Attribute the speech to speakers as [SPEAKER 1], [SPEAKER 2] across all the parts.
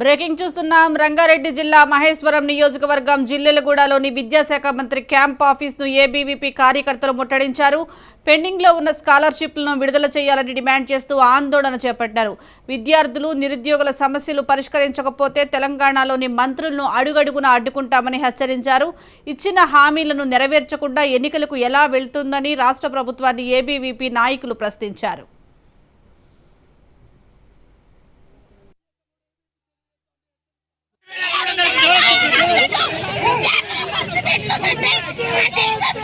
[SPEAKER 1] Breaking చూస్తున్నాం. రంగారెడ్డి జిల్లా మహేశ్వరం నియోజకవర్గం జిల్లెలగూడలోని విద్యాశాఖ మంత్రి క్యాంప్ ఆఫీస్ను ఏబీవీపీ కార్యకర్తలు ముట్టడించారు. పెండింగ్లో ఉన్న స్కాలర్షిప్లను విడుదల చేయాలని డిమాండ్ చేస్తూ ఆందోళన చేపట్టారు. విద్యార్థులు నిరుద్యోగుల సమస్యలు పరిష్కరించకపోతే తెలంగాణలోని మంత్రులను అడుగడుగున అడ్డుకుంటామని హెచ్చరించారు. ఇచ్చిన హామీలను నెరవేర్చకుండా ఎన్నికలకు ఎలా వెళ్తుందని రాష్ట్ర ప్రభుత్వాన్ని ఏబీవీపీ నాయకులు ప్రశ్నించారు.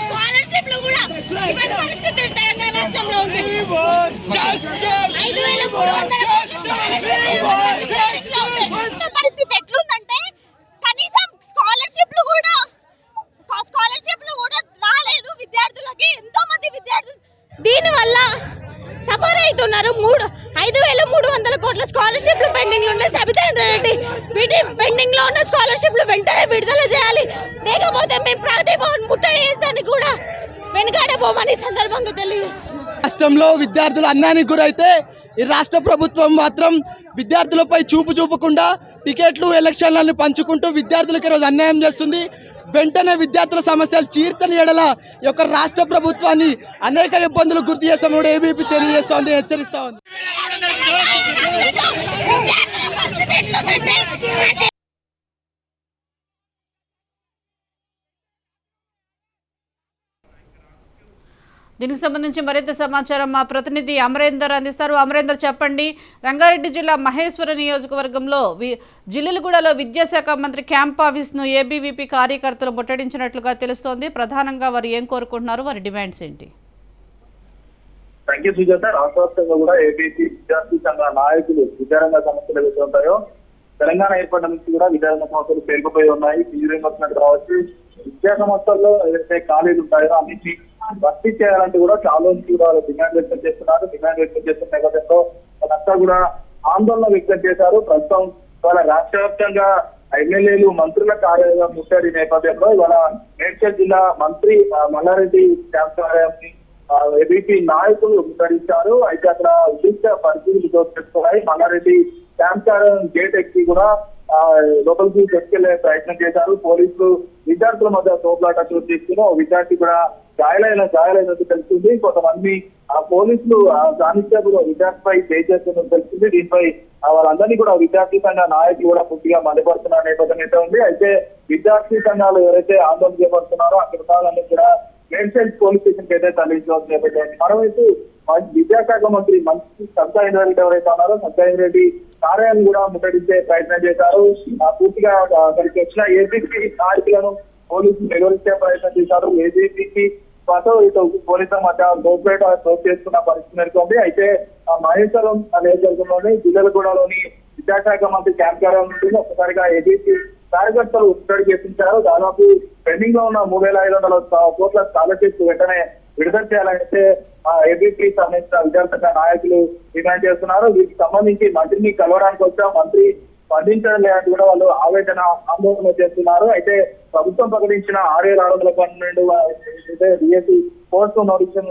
[SPEAKER 2] స్కాలర్షిప్లు కూడా ఇవ్వని పరిస్థితి తెలంగాణ రాష్ట్రంలో ఉంది ఐదు వేల మూడు వందల కోట్ల scholarship ఇవ్వని పరిస్థితిలో ఉంది. ఉన్న పరిస్థితి ఎట్లుందంటే కనీసం స్కాలర్షిప్లు కూడా స్కాలర్షిప్లు కూడా రాలేదు విద్యార్థులకి ఎంతో మంది విద్యార్థులు దీని వల్ల సఫర్ అవుతున్నారు మూడు ఐదు వేల మూడు వందల కోట్ల స్కాలర్షిప్లు పెండింగ్ ఉన్నాయి. సబితేంద్ర రెడ్డి వీటి పెండింగ్లో ఉన్న స్కాలర్షిప్లు వెంటనే విడుదల చేయాలి. లేకపోతే మేము ప్రగతి భవన్ ముట్టడి చేస్తానికి కూడా వెనుకాడబోమని సందర్భంగా తెలియజేస్తున్నాం.
[SPEAKER 3] రాష్ట్రంలో విద్యార్థుల అన్యాయానికి గురైతే ఈ రాష్ట్ర ప్రభుత్వం మాత్రం విద్యార్థులపై చూపు చూపకుండా టికెట్లు ఎలక్షన్లను పంచుకుంటూ విద్యార్థులకు ఈరోజు అన్యాయం చేస్తుంది. వెంటనే విద్యార్థుల సమస్యలు చీర్తని ఎడల ఈ యొక్క రాష్ట్ర ప్రభుత్వాన్ని అనేక ఇబ్బందులు గుర్తు చేస్తామని కూడా ఏబీపీ తెలియజేస్తోంది హెచ్చరిస్తా ఉంది.
[SPEAKER 1] దీనికి సంబంధించి మరింత సమాచారం మా ప్రతినిధి అమరేందర్ అందిస్తారు. అమరేందర్ చెప్పండి. రంగారెడ్డి జిల్లా మహేశ్వర నియోజకవర్గంలో వి జిల్లెలగూడలో విద్యాశాఖ మంత్రి క్యాంప్ ఆఫీస్ను ఏబీవీపీ కార్యకర్తలు ముట్టడించినట్లుగా తెలుస్తోంది. ప్రధానంగా వారు ఏం కోరుకుంటున్నారు? వారి డిమాండ్స్ ఏంటి?
[SPEAKER 4] థ్యాంక్ సుజాత. రాష్ట్ర కూడా ఏబీసీ విద్యార్థి సంఘ నాయకులు విద్యారంగ సమస్యలు ఏవైతే తెలంగాణ ఏర్పడిన నుంచి కూడా విద్యా సంస్థలు పేరుకుపోయి ఉన్నాయి. ఇంజనీరింగ్ వచ్చినట్టు కావచ్చు విద్యా సంస్థల్లో ఏదైతే ఖాళీలు ఉంటాయో అన్నింటినీ భర్తీ చేయాలంటే కూడా చాలా నుంచి కూడా డిమాండ్ వ్యక్తం చేస్తున్నారు. డిమాండ్ వ్యక్తం చేస్తున్న నేపథ్యంలో వాళ్ళంతా కూడా ఆందోళన వ్యక్తం చేశారు. ప్రస్తుతం ఇవాళ రాష్ట్ర వ్యాప్తంగా ఎమ్మెల్యేలు మంత్రుల కార్యాలయం ముట్టడి నేపథ్యంలో ఇవాళ మేడ్చల్ జిల్లా మంత్రి మల్లారెడ్డి క్యాంప్ కార్యాలయం ఏబీపీ నాయకులు ముట్టడించారు. అయితే అక్కడ విశిష్ట పరిస్థితులు చోటు చేసుకున్నాయి. మల్లారెడ్డి క్యాంప్ గేట్ ఎక్కి కూడా లోపలికి తీసుకెళ్ళే ప్రయత్నం చేశారు. పోలీసులు విద్యార్థుల మధ్య తోపులాట చోటు తీసుకుని ఓ విద్యార్థి కూడా గాయాలైన గాయాలైనట్టు తెలుస్తుంది. కొంతమంది ఆ పోలీసులు ఆ కానిస్టేబుల్ విద్యార్థిపై పే చేస్తున్నట్టు తెలుస్తుంది. దీనిపై వాళ్ళందరినీ కూడా విద్యార్థి సంఘ నాయకులు కూడా పూర్తిగా మండిపడుతున్న నేపథ్యం అయితే ఉంది. అయితే విద్యార్థి సంఘాలు ఎవరైతే ఆందోళన చేపడుతున్నారో అక్కడ వాళ్ళని కూడా మేడ్చల్ పోలీస్ స్టేషన్కి అయితే తరలించవలసిన నేపథ్యం మరోవైపు విద్యాశాఖ మంత్రి మంత్రి సత్యాయంద్ర రెడ్డి ఎవరైతే ఉన్నారో సత్యాయంద్ర రెడ్డి కార్యాలను కూడా ముట్టడించే ప్రయత్నం చేశారు. పూర్తిగా అక్కడికి వచ్చిన ఏబీసీ నాయకులను పోలీసులు నిలువరించే ప్రయత్నం చేశారు. ఏబీసీకి పాటు ఇటు పోలీసుల మధ్య దోపేట దోపు చేసుకున్న పరిస్థితి నెలకొంది. అయితే ఆ మహేశ్వరం నియోజకవర్గంలోని జిల్లలగూడలోని విద్యాశాఖ మంత్రి క్యాంప్ కార్యాలయం నుండి ఒక్కసారిగా ఏబీసీ కార్యకర్తలు ముట్టడి చేసించారు. దాదాపు పెండింగ్లో ఉన్న మూడు వేల ఐదు వందల కోట్ల స్కాలర్షిప్ వెంటనే విడుదల చేయాలంటే ఏబీపీ సంబంధించిన విద్యార్థి నాయకులు డిమాండ్ చేస్తున్నారు. వీటికి సంబంధించి మంత్రిని కలవడానికి వచ్చా మంత్రి స్పందించడం లేదని కూడా వాళ్ళు ఆవేదన ఆందోళన చేస్తున్నారు. అయితే ప్రభుత్వం ప్రకటించిన ఆరు వేల ఆరు వందల పన్నెండు డిఎస్సి పోస్టు నోటిఫికేషన్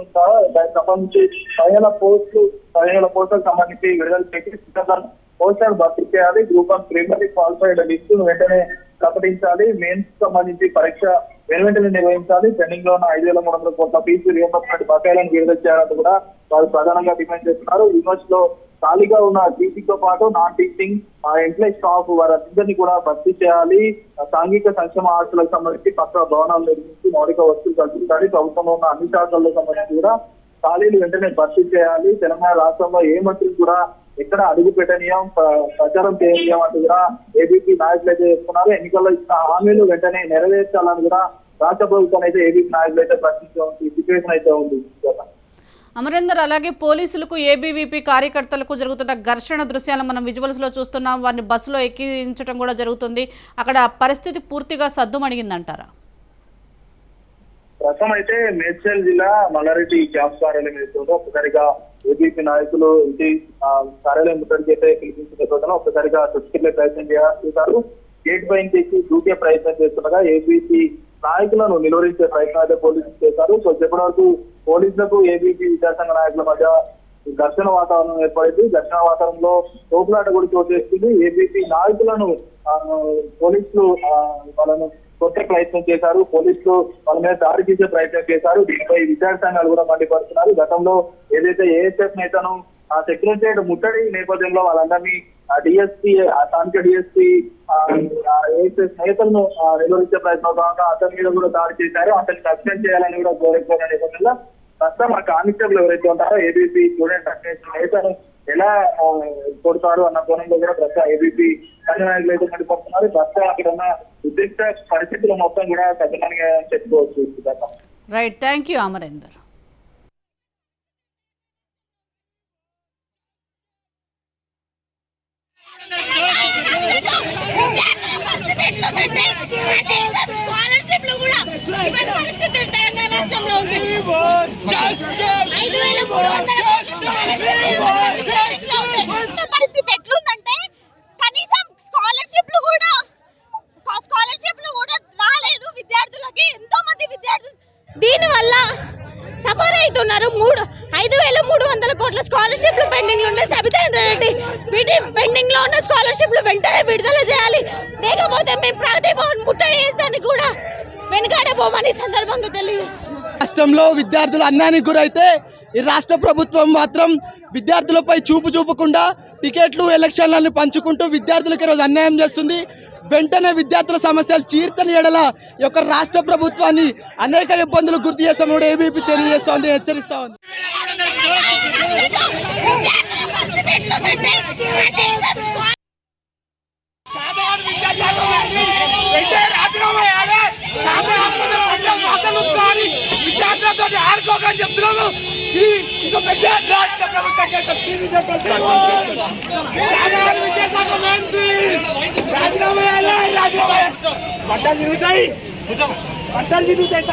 [SPEAKER 4] దానికి సంబంధించి పదిహేల పోస్టులు పదిహేల పోస్టులకు సంబంధించి విడుదల చేసి పోస్టర్ భర్తీ చేయాలి. Group of preliminary qualified list వెంటనే ప్రకటించాలి. మెయిన్స్ సంబంధించి పరీక్ష వెను వెంటనే నిర్వహించాలి. పెండింగ్లో ఉన్న ఐదు వేల మూడు వందల కోట్ల ఫీజు రియంబర్స్మెంట్ బకాయిలను విడుదల చేయాలని కూడా వారు ప్రధానంగా డిమాండ్ చేస్తున్నారు. యూనివర్సిటీ లో ఖాళీగా ఉన్న టీచింగ్తో పాటు నాన్ టీచింగ్ ఎంప్లాయ్ స్టాఫ్ వారందరినీ కూడా భర్తీ చేయాలి. సాంఘిక సంక్షేమ ఆస్తులకు సంబంధించి పక్క భవనాలు నిర్మించి మౌలిక వస్తువులు కల్పించాలి. ప్రభుత్వంలో ఉన్న అన్ని శాఖలకు సంబంధించి కూడా ఖాళీలు వెంటనే భర్తీ చేయాలి. తెలంగాణ రాష్ట్రంలో ఏ మంత్రి కూడా ఎక్కడ అడుగు పెట్టనీయం ప్రచారం చేయనీయం అంటూ కూడా ఏబీపీ నాయకులు అయితే చెప్తున్నారు. ఎన్నికల్లో ఇచ్చిన హామీలు వెంటనే నెరవేర్చాలని కూడా రాష్ట్ర ప్రభుత్వం అయితే ఏబీపీ నాయకులు అయితే ప్రశ్నించే సిచ్యువేషన్ అయితే ఉంది.
[SPEAKER 1] అమరేందర్ అలాగే పోలీసులకు ఏబీవీపీ కార్యకర్తలకు జరుగుతున్న ఘర్షణ దృశ్యాలను మనం విజువల్స్లో చూస్తున్నాం. వారిని బస్సులో ఎక్కించడం కూడా జరుగుతుంది. అక్కడ పరిస్థితి పూర్తిగా సద్దుమణిగిందంటారా?
[SPEAKER 4] ప్రస్తుతం అయితే మేడ్చల్ జిల్లా మల్లారెడ్డి క్యాంప్ కార్యాలయం ఏదైతుందో ఒక్కసారిగా ఏబీపీ నాయకులు ఇంటి ఆ, కార్యాలయం ముట్టడికి అయితే పిలిపించిన చోటన ఒక్కసారిగా చుట్టుకెళ్ళే ప్రయత్నం చేస్తారు గేట్ పైన చేసి దూకే ప్రయత్నం చేస్తుండగా ఏబీపీ నాయకులను నిలువరించే ప్రయత్నం అయితే పోలీసులు చేశారు. సో చెప్పిన వరకు పోలీసులకు ఏబీపీ విద్యాసంఘ నాయకుల మధ్య ఘర్షణ వాతావరణం ఏర్పడింది. ఘర్షణ వాతావరణంలో తోపులాట కూడా చోటు చేస్తుంది ఏబీపీ నాయకులను పోలీసులు వాళ్ళను కొట్టే ప్రయత్నం చేశారు. పోలీసులు వాళ్ళ మీద దాడి చేసే ప్రయత్నం చేశారు. దీనిపై విద్యార్థి సంఘాలు కూడా మండిపడుతున్నారు. గతంలో ఏదైతే ఏఎస్ఎఫ్ నేతను ఆ సెక్రటరియట్ ముట్టడి నేపథ్యంలో వాళ్ళందరినీ డిఎస్పీ స్థానిక డిఎస్పీ ఏఎస్ఎఫ్ నేతలను నిలువరించే ప్రయత్నం భాగంగా అతని మీద కూడా దాడి చేశారు. అతన్ని సస్పెండ్ చేయాలని కూడా కోరుకున్న నేపథ్యంలో ప్రస్తుతం ఆ కానిస్టేబుల్ ఎవరైతే ఉంటారో ఏబీసీ స్టూడెంట్ అసోసియేషన్ నేతను ఎలా కొడతారు అన్న కోణంలో కూడా ప్రస్తుతం ఏబీపీ కన్వీనర్లు అయితే మండిపడుతున్నారు ప్రస్తుతం అక్కడ ఉన్న ఉద్రిక్త పరిస్థితులు మొత్తం కూడా తగ్గడానికి చెప్పుకోవచ్చు.
[SPEAKER 1] రైట్ థ్యాంక్ యూ అమరేందర్
[SPEAKER 2] స్కాలర్షిప్లు కూడా పరిస్థితి తెలంగాణ రాష్ట్రంలో ఉంది ఐదు వేల మూడు వందల ఉన్న పరిస్థితి ఎట్లుందంటే కనీసం స్కాలర్షిప్లు కూడా స్కాలర్షిప్లు కూడా రాలేదు విద్యార్థులకి. ఎంతో మంది విద్యార్థులు దీనివల్ల సఫర్ అవుతున్నారు. మూడు ఐదు వేల మూడు వందల కోట్ల స్కాలర్షిప్లు పెండింగ్లో ఉన్నాయి. సబితేంద్ర రెడ్డి వీటి పెండింగ్లో ఉన్న స్కాలర్షిప్లు వెంటనే విడుదల చేయాలి. లేకపోతే మేము ప్రగతిభవన్ ముట్టడి చేస్తానికి కూడా వెనుకాడబోమని సందర్భంగా తెలియజేస్తున్నాం.
[SPEAKER 3] రాష్ట్రంలో విద్యార్థులు అన్యానికి గురైతే ఈ రాష్ట్ర ప్రభుత్వం మాత్రం విద్యార్థులపై చూపు చూపకుండా టికెట్లు ఎలక్షన్లను పంచుకుంటూ విద్యార్థులకు ఈరోజు అన్యాయం చేస్తుంది. వెంటనే విద్యార్థుల సమస్యలు చీర్తని ఎడల యొక్క రాష్ట్ర ప్రభుత్వాన్ని అనేక ఇబ్బందులు గుర్తు చేస్తాం కూడా ఏబీపీ తెలియజేస్తోంది హెచ్చరిస్తా ఉంది.
[SPEAKER 5] రాజీనామా శ్లోకం చెప్తున్నాము ఇది పెద్ద రాష్ట్ర ప్రభుత్వ విద్యాశాఖ మంత్రి. రాజీనామా రాజీనామా. పట్టాలు తిరుగుతాయి పట్టాలు తిరుగుతాయి